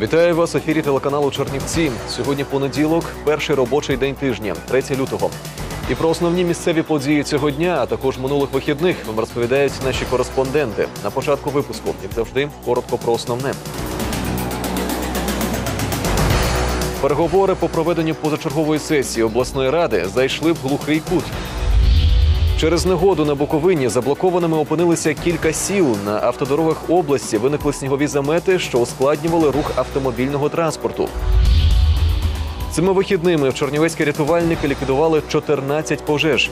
Вітаю вас в ефірі телеканалу Чернівці. Сьогодні понеділок, перший робочий день тижня, 3 лютого. І про основні місцеві події цього дня, а також минулих вихідних вам розповідають наші кореспонденти. На початку випуску, як завжди, коротко про основне. Переговори по проведенню позачергової сесії обласної ради зайшли в глухий кут. Через негоду на Буковині заблокованими опинилися кілька сіл. На автодорогах області виникли снігові замети, що ускладнювали рух автомобільного транспорту. Цими вихідними в Чернівецькі рятувальники ліквідували 14 пожеж.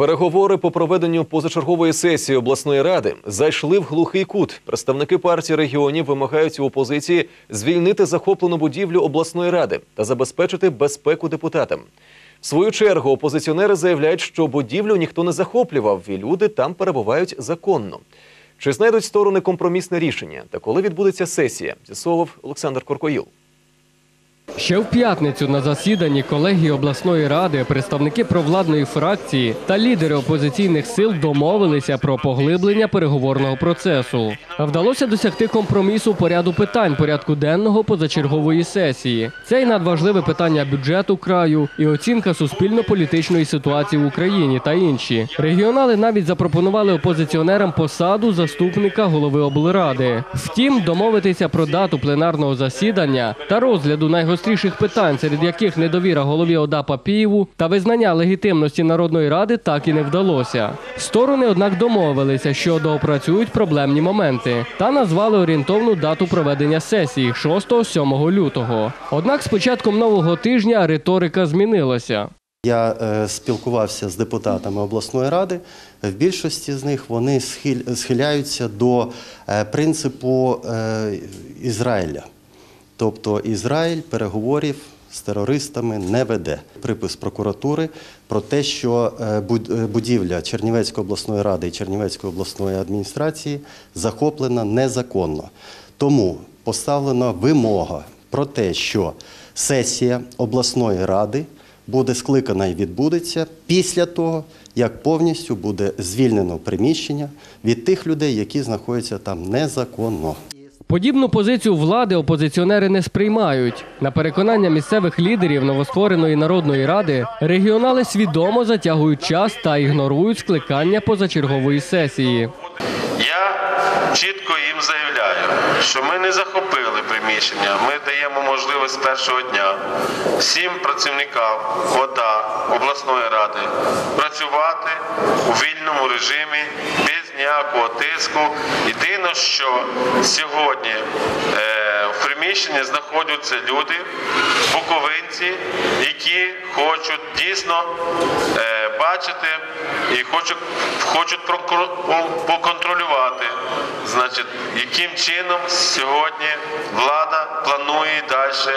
Переговори по проведенню позачергової сесії обласної ради зайшли в глухий кут. Представники партії регіонів вимагають у опозиції звільнити захоплену будівлю обласної ради та забезпечити безпеку депутатам. В свою чергу опозиціонери заявляють, що будівлю ніхто не захоплював, і люди там перебувають законно. Чи знайдуть сторони компромісне рішення? Та коли відбудеться сесія? З'ясовував Олександр Коркоїл. Ще в п'ятницю на засіданні колегії обласної ради представники провладної фракції та лідери опозиційних сил домовилися про поглиблення переговорного процесу. Вдалося досягти компромісу по ряду питань порядку денного позачергової сесії. Це й надважливе питання бюджету краю і оцінка суспільно-політичної ситуації в Україні та інші. Регіонали навіть запропонували опозиціонерам посаду заступника голови облради. Втім, домовитися про дату пленарного засідання та розгляду найгостріших питань, серед яких недовіра голові ОДА Папієву та визнання легітимності Народної ради, так і не вдалося. Сторони, однак, домовилися, що доопрацюють проблемні моменти та назвали орієнтовну дату проведення сесії 6-7 лютого. Однак з початком нового тижня риторика змінилася. Я е, спілкувався з депутатами обласної ради. В більшості з них вони схиляються до е, принципу е, Ізраїля. Тобто Ізраїль переговорів з терористами не веде. Припис прокуратури про те, що е, е, будівля Чернівецької обласної ради і Чернівецької обласної адміністрації захоплена незаконно. Тому поставлена вимога про те, що сесія обласної ради буде скликана і відбудеться після того, як повністю буде звільнено приміщення від тих людей, які знаходяться там незаконно. Подібну позицію влади опозиціонери не сприймають. На переконання місцевих лідерів новоствореної народної ради, регіонали свідомо затягують час та ігнорують скликання позачергової сесії. Я чітко їм заявляю, що ми не захопили приміщення. Ми даємо можливість з першого дня всім працівникам ОДА обласної ради працювати у вільному режимі ніякого тиску. Єдине, що сьогодні е, в приміщенні знаходяться люди, буковинці, які хочуть дійсно е, бачити і хочуть, хочуть поконтролювати, значить, яким чином сьогодні влада планує далі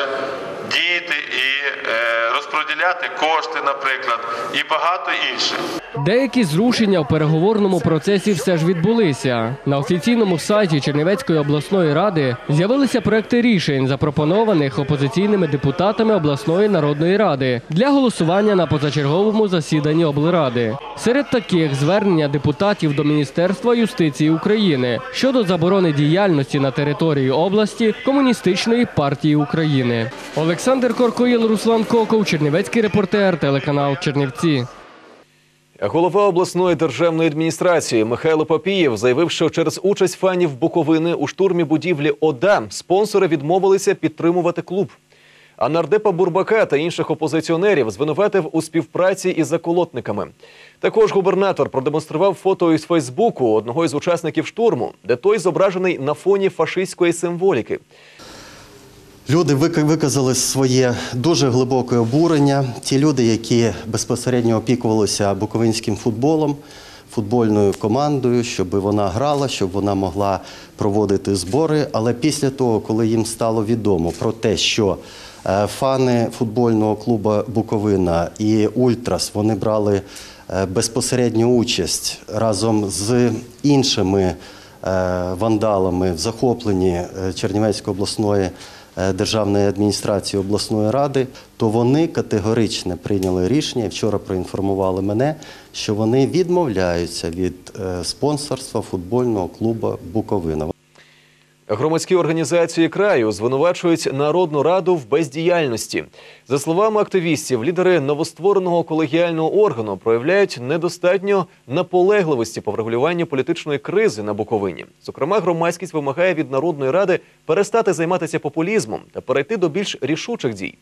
діяти і е, розподіляти кошти, наприклад, і багато інших. Деякі зрушення в переговорному процесі все ж відбулися. На офіційному сайті Чернівецької обласної ради з'явилися проекти рішень, запропонованих опозиційними депутатами обласної народної ради для голосування на позачерговому засіданні облради. Серед таких звернення депутатів до Міністерства юстиції України щодо заборони діяльності на території області Комуністичної партії України. Олександр Коркоїл, Руслан Коков, Чернівецький репортер, телеканал Чернівці. Голова обласної державної адміністрації Михайло Папієв заявив, що через участь фанів Буковини у штурмі будівлі ОДА спонсори відмовилися підтримувати клуб. А нардепа Бурбака та інших опозиціонерів звинуватив у співпраці із заколотниками. Також губернатор продемонстрував фото із Фейсбуку одного із учасників штурму, де той зображений на фоні фашистської символіки. Люди вик- виказали своє дуже глибоке обурення. Ті люди, які безпосередньо опікувалися буковинським футболом, футбольною командою, щоб вона грала, щоб вона могла проводити збори. Але після того, коли їм стало відомо про те, що фани футбольного клубу Буковина і Ультрас вони брали е, безпосередню участь разом з іншими е, вандалами в захопленні е, Чернівецької обласної е, державної адміністрації обласної ради, то вони категорично прийняли рішення. Вчора проінформували мене, що вони відмовляються від е, спонсорства футбольного клубу Буковина. Громадські організації краю звинувачують Народну раду в бездіяльності. За словами активістів, лідери новоствореного колегіального органу проявляють недостатньо наполегливості по врегулюванню політичної кризи на Буковині. Зокрема, громадськість вимагає від Народної ради перестати займатися популізмом та перейти до більш рішучих дій.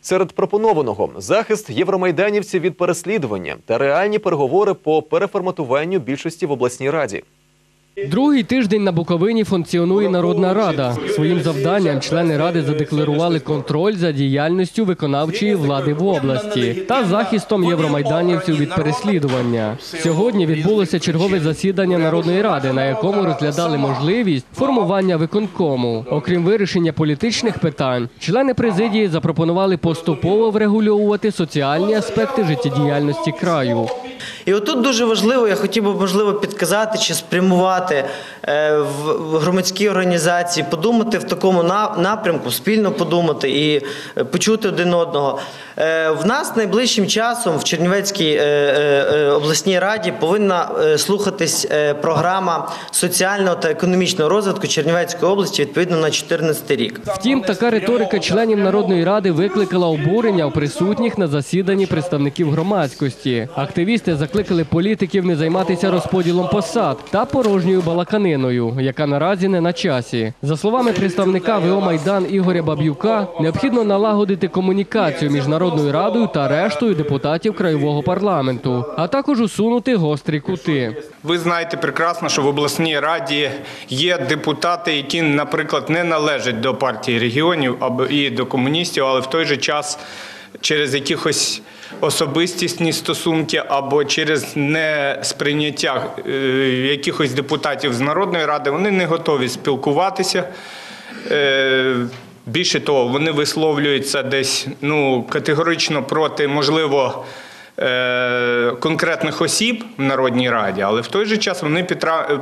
Серед пропонованого захист євромайданівців від переслідування та реальні переговори по переформатуванню більшості в обласній раді. Другий тиждень на Буковині функціонує Народна Рада. Своїм завданням члени ради задекларували контроль за діяльністю виконавчої влади в області та захистом євромайданівців від переслідування. Сьогодні відбулося чергове засідання Народної ради, на якому розглядали можливість формування виконкому. Окрім вирішення політичних питань, члени президії запропонували поступово врегульовувати соціальні аспекти життєдіяльності краю. І отут дуже важливо, я хотів би можливо підказати чи спрямувати е, в громадські організації, подумати в такому напрямку, спільно подумати і е, почути один одного. Е, В нас найближчим часом в Чернівецькій обласній раді повинна слухатись програма соціального та економічного розвитку Чернівецької області відповідно на 2014 рік. Втім, така риторика членів Народної ради викликала обурення у присутніх на засіданні представників громадськості. Активісти закликали політиків не займатися розподілом посад та порожньою балаканиною, яка наразі не на часі. За словами представника ВО Майдан Ігоря Баб'юка, необхідно налагодити комунікацію між Народною радою та рештою депутатів краєвого парламенту, а також усунути гострі кути. Ви знаєте прекрасно, що в обласній раді є депутати, які, наприклад, не належать до партії регіонів і до комуністів, але в той же час через якихось особистісні стосунки або через несприйняття е, якихось депутатів з Народної ради вони не готові спілкуватися. Е, Більше того, вони висловлюються десь ну, категорично проти, можливо, конкретних осіб в Народній Раді, але в той же час вони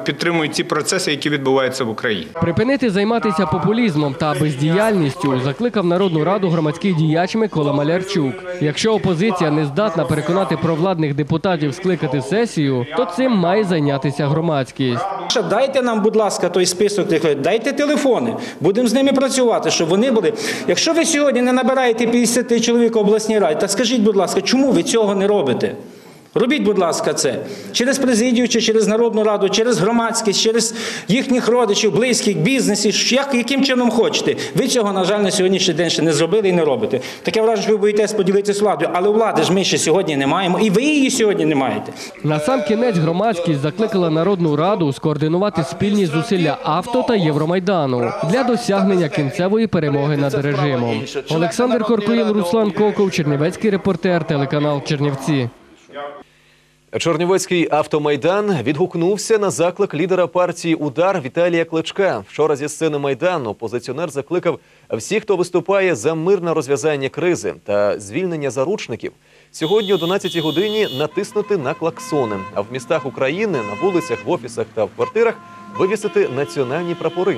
підтримують ці процеси, які відбуваються в Україні. Припинити займатися популізмом та бездіяльністю закликав Народну раду громадський діяч Микола Малярчук. Якщо опозиція не здатна переконати провладних депутатів скликати сесію, то цим має зайнятися громадськість. Дайте нам, будь ласка, той список тих дайте телефони, будемо з ними працювати, щоб вони були. Якщо ви сьогодні не набираєте 50 чоловік в обласній раді, так скажіть, будь ласка, чому ви цього не робите? Робіть, будь ласка, це через президію, чи через народну раду, через громадськість, через їхніх родичів, близьких, бізнесів, як, яким чином хочете. Ви цього, на жаль, на сьогоднішній день ще не зробили і не робите. Таке враження, що ви боїтесь поділитися владою, але влади ж ми ще сьогодні не маємо, і ви її сьогодні не маєте. На сам кінець громадськість закликала Народну раду скоординувати спільні зусилля авто та Євромайдану для досягнення кінцевої перемоги над режимом. Олександр Коркоїл, Руслан Коков, Чернівецький репортер, телеканал Чернівці. Чорнівецький автомайдан відгукнувся на заклик лідера партії Удар Віталія Кличка. Вчора зі сцени майдану опозиціонер закликав всіх, хто виступає за мирне розв'язання кризи та звільнення заручників. Сьогодні о 12 годині натиснути на клаксони, а в містах України на вулицях, в офісах та в квартирах вивісити національні прапори.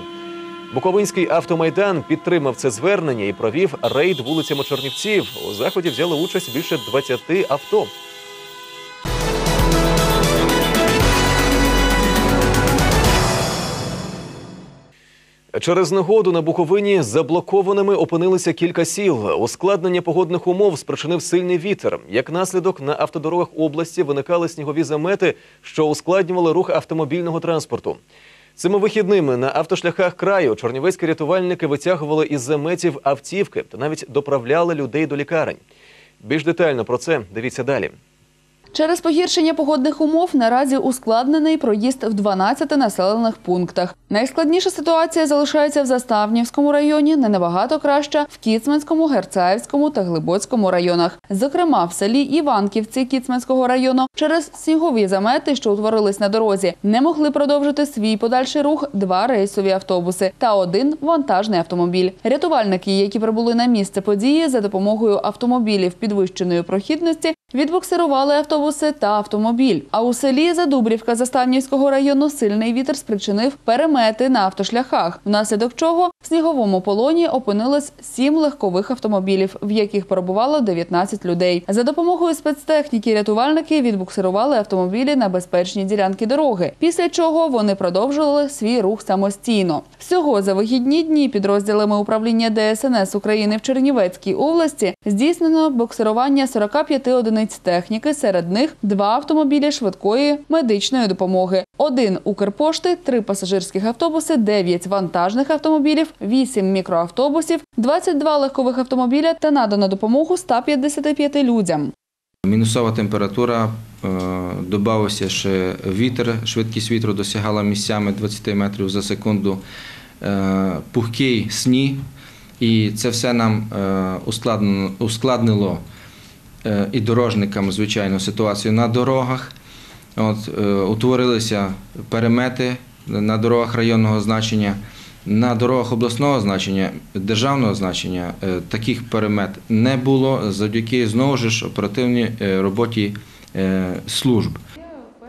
Буковинський автомайдан підтримав це звернення і провів рейд вулицями Чернівців. У заході взяли участь більше 20 авто. Через негоду на Буковині заблокованими опинилися кілька сіл. Ускладнення погодних умов спричинив сильний вітер. Як наслідок, на автодорогах області виникали снігові замети, що ускладнювали рух автомобільного транспорту. Цими вихідними на автошляхах краю чорнівецькі рятувальники витягували із заметів автівки та навіть доправляли людей до лікарень. Більш детально про це дивіться далі. Через погіршення погодних умов наразі ускладнений проїзд в 12 населених пунктах. Найскладніша ситуація залишається в Заставнівському районі, не набагато краща в Кіцманському, Герцаївському та Глибоцькому районах. Зокрема, в селі Іванківці Кіцманського району через снігові замети, що утворились на дорозі, не могли продовжити свій подальший рух два рейсові автобуси та один вантажний автомобіль. Рятувальники, які прибули на місце події за допомогою автомобілів підвищеної прохідності, Відбуксирували автобуси та автомобіль. А у селі Задубрівка Заставнівського району сильний вітер спричинив перемети на автошляхах, внаслідок чого в сніговому полоні опинилось сім легкових автомобілів, в яких перебувало 19 людей. За допомогою спецтехніки рятувальники відбуксирували автомобілі на безпечні ділянки дороги, після чого вони продовжували свій рух самостійно. Всього за вихідні дні підрозділами управління ДСНС України в Чернівецькій області здійснено буксирування 45 одиниць техніки, серед них два автомобілі швидкої медичної допомоги, один Укрпошти, три пасажирських автобуси, 9 вантажних автомобілів, 8 мікроавтобусів, 22 легкових автомобіля та надано допомогу 155 людям. Мінусова температура, е, додався ще вітер, швидкість вітру досягала місцями 20 метрів за секунду, е, пухкий сніг, і це все нам е, ускладнило і дорожникам, звичайно, ситуацію на дорогах. От, е, утворилися перемети на дорогах районного значення. На дорогах обласного значення, державного значення е, таких перемет не було завдяки знову ж оперативній е, роботі служб.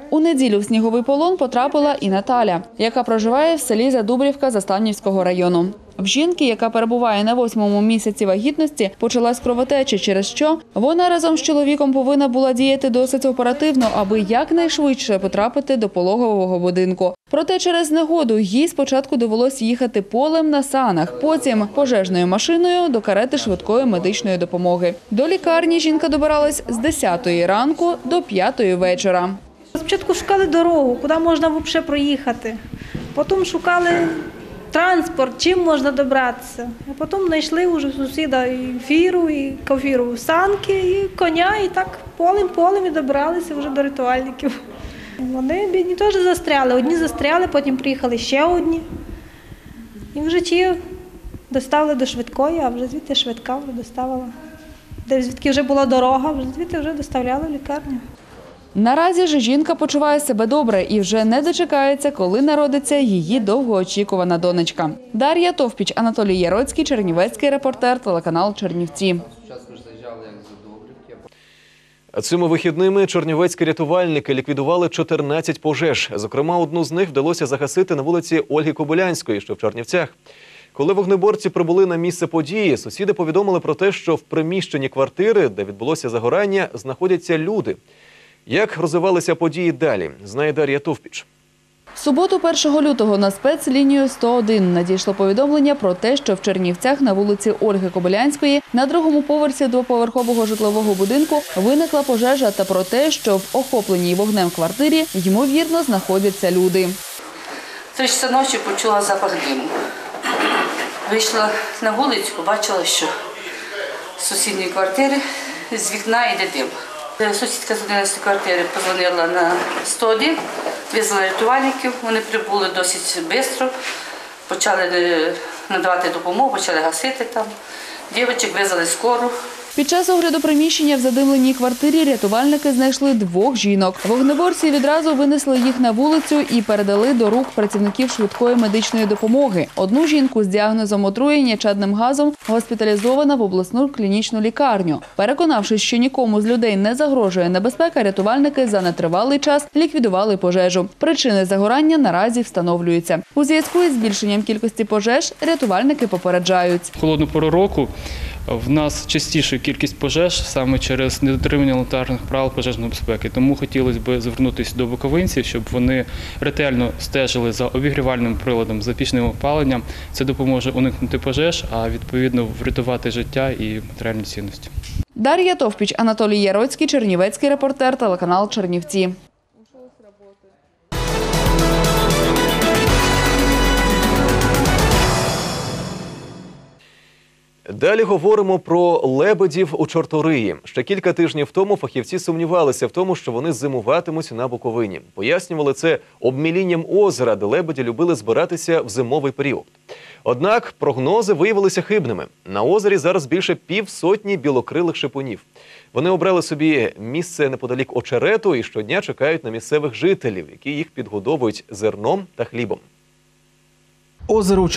У неділю в сніговий полон потрапила і Наталя, яка проживає в селі Задубрівка Заставнівського району. В жінки, яка перебуває на восьмому місяці вагітності, почалась кровотеча, через що вона разом з чоловіком повинна була діяти досить оперативно, аби якнайшвидше потрапити до пологового будинку. Проте через негоду їй спочатку довелось їхати полем на санах, потім пожежною машиною до карети швидкої медичної допомоги. До лікарні жінка добиралась з 10 ранку до 5 вечора. Спочатку шукали дорогу, куди можна взагалі проїхати. Потім шукали транспорт, чим можна добратися. А потім знайшли вже сусіда і фіру, і кафіру санки, і коня, і так полем-полем і добралися вже до рятувальників. Вони бідні теж застряли. Одні застряли, потім приїхали ще одні. І вже ті доставили до швидкої, а вже звідти швидка вже доставила. Де звідки вже була дорога, вже звідти вже доставляли в лікарню. Наразі ж жінка почуває себе добре і вже не дочекається, коли народиться її довгоочікувана донечка. Дар'я Товпіч, Анатолій Яроцький, Чернівецький репортер, телеканал Чернівці. Цими вихідними чернівецькі рятувальники ліквідували 14 пожеж. Зокрема, одну з них вдалося загасити на вулиці Ольги Кобилянської, що в Чернівцях. Коли вогнеборці прибули на місце події, сусіди повідомили про те, що в приміщенні квартири, де відбулося загорання, знаходяться люди. Як розвивалися події далі, знає Дар'я Товпіч. В суботу 1 лютого на спецлінію 101 надійшло повідомлення про те, що в Чернівцях на вулиці Ольги Кобилянської на другому поверсі двоповерхового житлового будинку виникла пожежа та про те, що в охопленій вогнем квартирі ймовірно знаходяться люди. Три часа ночі почула запах диму. Вийшла на вулицю, побачила, що з сусідньої квартири з вікна йде дим. Е, Сусідка з 11 квартири позвонила на 101, визвала рятувальників, вони прибули досить швидко, почали е, надавати допомогу, почали гасити там. Дівчик визвали скору. Під час огляду приміщення в задимленій квартирі рятувальники знайшли двох жінок. Вогнеборці відразу винесли їх на вулицю і передали до рук працівників швидкої медичної допомоги. Одну жінку з діагнозом отруєння чадним газом госпіталізована в обласну клінічну лікарню. Переконавшись, що нікому з людей не загрожує небезпека, рятувальники за нетривалий час ліквідували пожежу. Причини загорання наразі встановлюються. У зв'язку із збільшенням кількості пожеж рятувальники попереджають. Холодну пору року в нас частіша кількість пожеж саме через недотримання елементарних правил пожежної безпеки. Тому хотілося б звернутися до боковинців, щоб вони ретельно стежили за обігрівальним приладом, за пічним опаленням. Це допоможе уникнути пожеж, а відповідно врятувати життя і матеріальні цінності. Дар'я Товпіч, Анатолій Яроцький, Чернівецький репортер, телеканал Чернівці. Далі говоримо про лебедів у Чорториї. Ще кілька тижнів тому фахівці сумнівалися в тому, що вони зимуватимуть на Буковині. Пояснювали це обмілінням озера, де лебеді любили збиратися в зимовий період. Однак прогнози виявилися хибними. На озері зараз більше півсотні білокрилих шипунів. Вони обрали собі місце неподалік очерету і щодня чекають на місцевих жителів, які їх підгодовують зерном та хлібом. Озеро у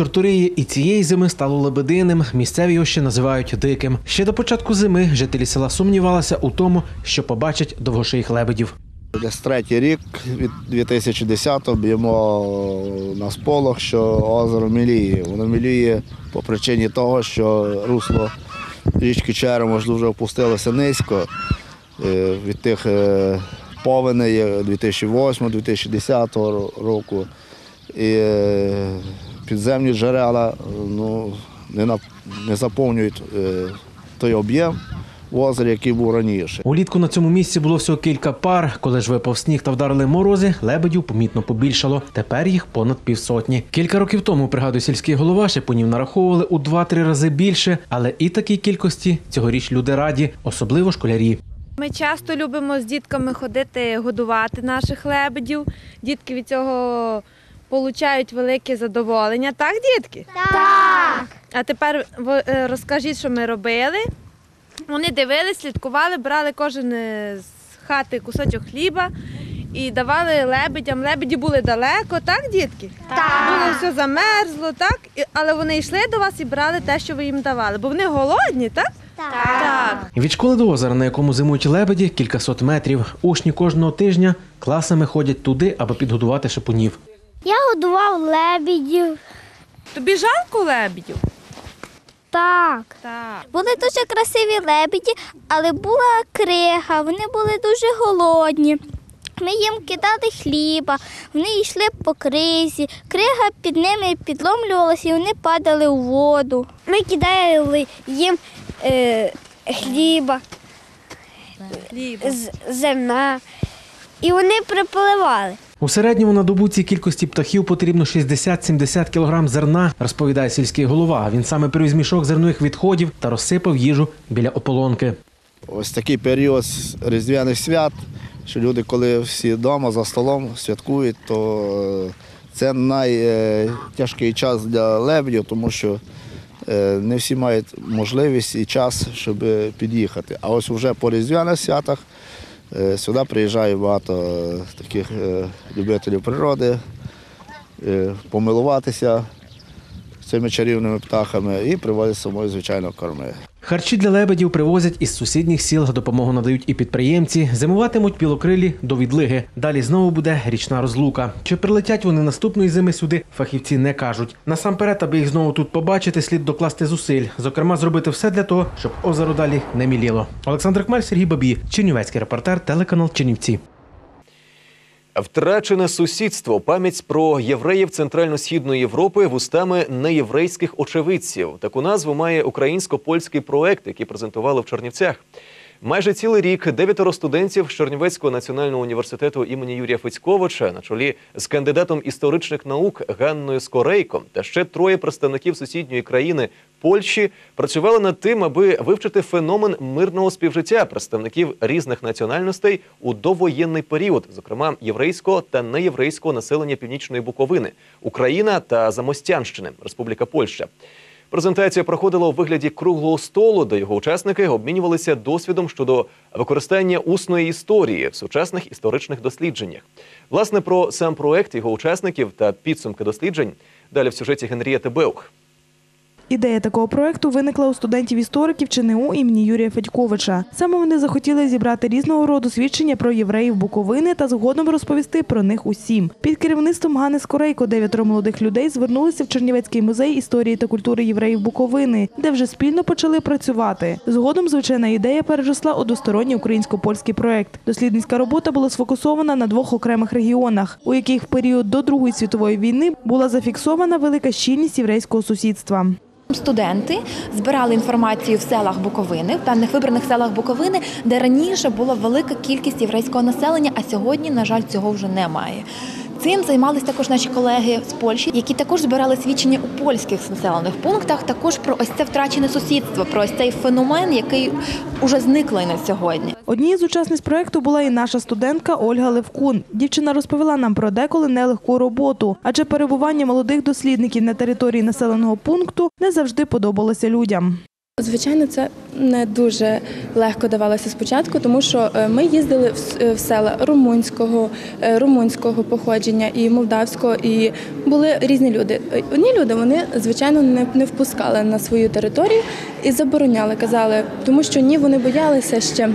і цієї зими стало лебединим. Місцеві його ще називають диким. Ще до початку зими жителі села сумнівалися у тому, що побачать довгошиїх лебедів. Десь третій рік від 2010-го б'ємо на сполох, що озеро міліє. Воно міліє по причині того, що русло річки Черемош дуже опустилося низько е, від тих е, повеней 2008-2010 року. І е, підземні джерела ну, не, нап- не заповнюють е, той об'єм в озері, який був раніше. Улітку на цьому місці було всього кілька пар. Коли ж випав сніг та вдарили морози, лебедів помітно побільшало. Тепер їх понад півсотні. Кілька років тому, пригадує сільський голова, шипунів нараховували у 2-3 рази більше, але і такій кількості цьогоріч люди раді, особливо школярі. Ми часто любимо з дітками ходити годувати наших лебедів. Дітки від цього получають велике задоволення. Так, дітки? Так. А тепер е, розкажіть, що ми робили. Вони дивились, слідкували, брали кожен е, з хати кусочок хліба і давали лебедям. Лебеді були далеко, так, дітки? Так. Було все замерзло, так? Але вони йшли до вас і брали те, що ви їм давали, бо вони голодні, так? Так. так. Від школи до озера, на якому зимують лебеді, кількасот метрів. Учні кожного тижня класами ходять туди, аби підгодувати шипунів. Я годував лебідів. Тобі жалко лебедів? Так. Так. Були дуже красиві лебеді, але була крига, вони були дуже голодні. Ми їм кидали хліба, вони йшли по кризі, крига під ними підломлювалася і вони падали у воду. Ми кидали їм е, хліба, з- зерна, і вони припливали. У середньому на добу цій кількості птахів потрібно 60-70 кг зерна, розповідає сільський голова. Він саме привіз мішок зернових відходів та розсипав їжу біля ополонки. Ось такий період різдвяних свят, що люди, коли всі вдома за столом святкують, то е, це найтяжкий час для лебедів, тому що е, не всі мають можливість і час, щоб під'їхати. А ось вже по різдвяних святах е, сюди приїжджає багато е, таких е, любителів природи, е, помилуватися цими чарівними птахами і привозять з собою, звичайно, корми. Харчі для лебедів привозять із сусідніх сіл. Допомогу надають і підприємці. Зимуватимуть білокрилі до відлиги. Далі знову буде річна розлука. Чи прилетять вони наступної зими сюди? Фахівці не кажуть. Насамперед, аби їх знову тут побачити, слід докласти зусиль. Зокрема, зробити все для того, щоб озеро далі не міліло. Олександр Кмаль, Сергій Бабій, Чернівецький репортер, телеканал Чернівці. Втрачене сусідство, пам'ять про євреїв Центрально-Східної Європи вустами неєврейських очевидців. Таку назву має українсько-польський проект, який презентували в Чернівцях. Майже цілий рік дев'ятеро студентів Чернівецького національного університету імені Юрія Фицьковича на чолі з кандидатом історичних наук Ганною Скорейко та ще троє представників сусідньої країни Польщі працювали над тим, аби вивчити феномен мирного співжиття представників різних національностей у довоєнний період, зокрема єврейського та неєврейського населення Північної Буковини, Україна та Замостянщини, Республіка Польща. Презентація проходила у вигляді круглого столу, де його учасники обмінювалися досвідом щодо використання усної історії в сучасних історичних дослідженнях. Власне, про сам проект його учасників та підсумки досліджень далі в сюжеті Генрієти Беух. Ідея такого проекту виникла у студентів-істориків ЧНУ імені Юрія Федьковича. Саме вони захотіли зібрати різного роду свідчення про євреїв Буковини та згодом розповісти про них усім. Під керівництвом Гани Скорейко дев'ятеро молодих людей звернулися в Чернівецький музей історії та культури євреїв Буковини, де вже спільно почали працювати. Згодом звичайна ідея переросла у двосторонній українсько-польський проект. Дослідницька робота була сфокусована на двох окремих регіонах, у яких в період до Другої світової війни була зафіксована велика щільність єврейського сусідства. Студенти збирали інформацію в селах Буковини, в певних вибраних селах Буковини, де раніше була велика кількість єврейського населення, а сьогодні, на жаль, цього вже немає. Цим займалися також наші колеги з Польщі, які також збирали свідчення у польських населених пунктах, також про ось це втрачене сусідство, про ось цей феномен, який уже зниклий на сьогодні. Однією з учасниць проекту була і наша студентка Ольга Левкун. Дівчина розповіла нам про деколи нелегку роботу, адже перебування молодих дослідників на території населеного пункту не завжди подобалося людям. Звичайно, це не дуже легко давалося спочатку, тому що е, ми їздили в е, села румунського, е, румунського походження і молдавського, і були різні люди. Одні люди вони звичайно не, не впускали на свою територію і забороняли, казали, тому що ні, вони боялися ще.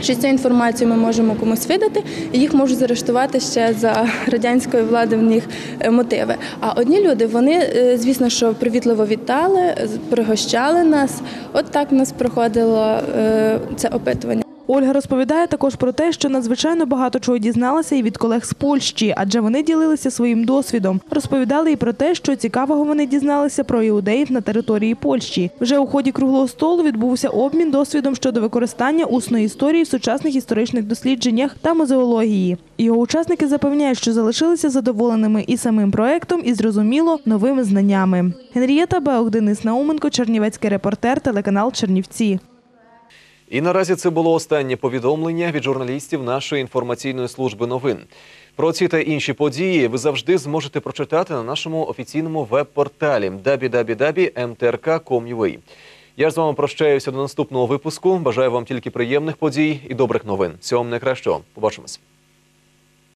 Що цю інформацію ми можемо комусь видати, і їх можуть заарештувати ще за радянської влади в них е, мотиви. А одні люди, вони, е, звісно, що привітливо вітали, пригощали нас. От так в нас проходило е, це опитування. Ольга розповідає також про те, що надзвичайно багато чого дізналася і від колег з Польщі, адже вони ділилися своїм досвідом. Розповідали і про те, що цікавого вони дізналися про іудеїв на території Польщі. Вже у ході круглого столу відбувся обмін досвідом щодо використання усної історії в сучасних історичних дослідженнях та музеології. Його учасники запевняють, що залишилися задоволеними і самим проектом, і зрозуміло новими знаннями. Генрієта Беух, Денис Науменко, Чернівецький репортер, телеканал Чернівці. І наразі це було останнє повідомлення від журналістів нашої інформаційної служби новин. Про ці та інші події ви завжди зможете прочитати на нашому офіційному веб-порталі www.mtrk.com.ua. Я ж з вами прощаюся до наступного випуску. Бажаю вам тільки приємних подій і добрих новин. Всього вам найкращого. Побачимось.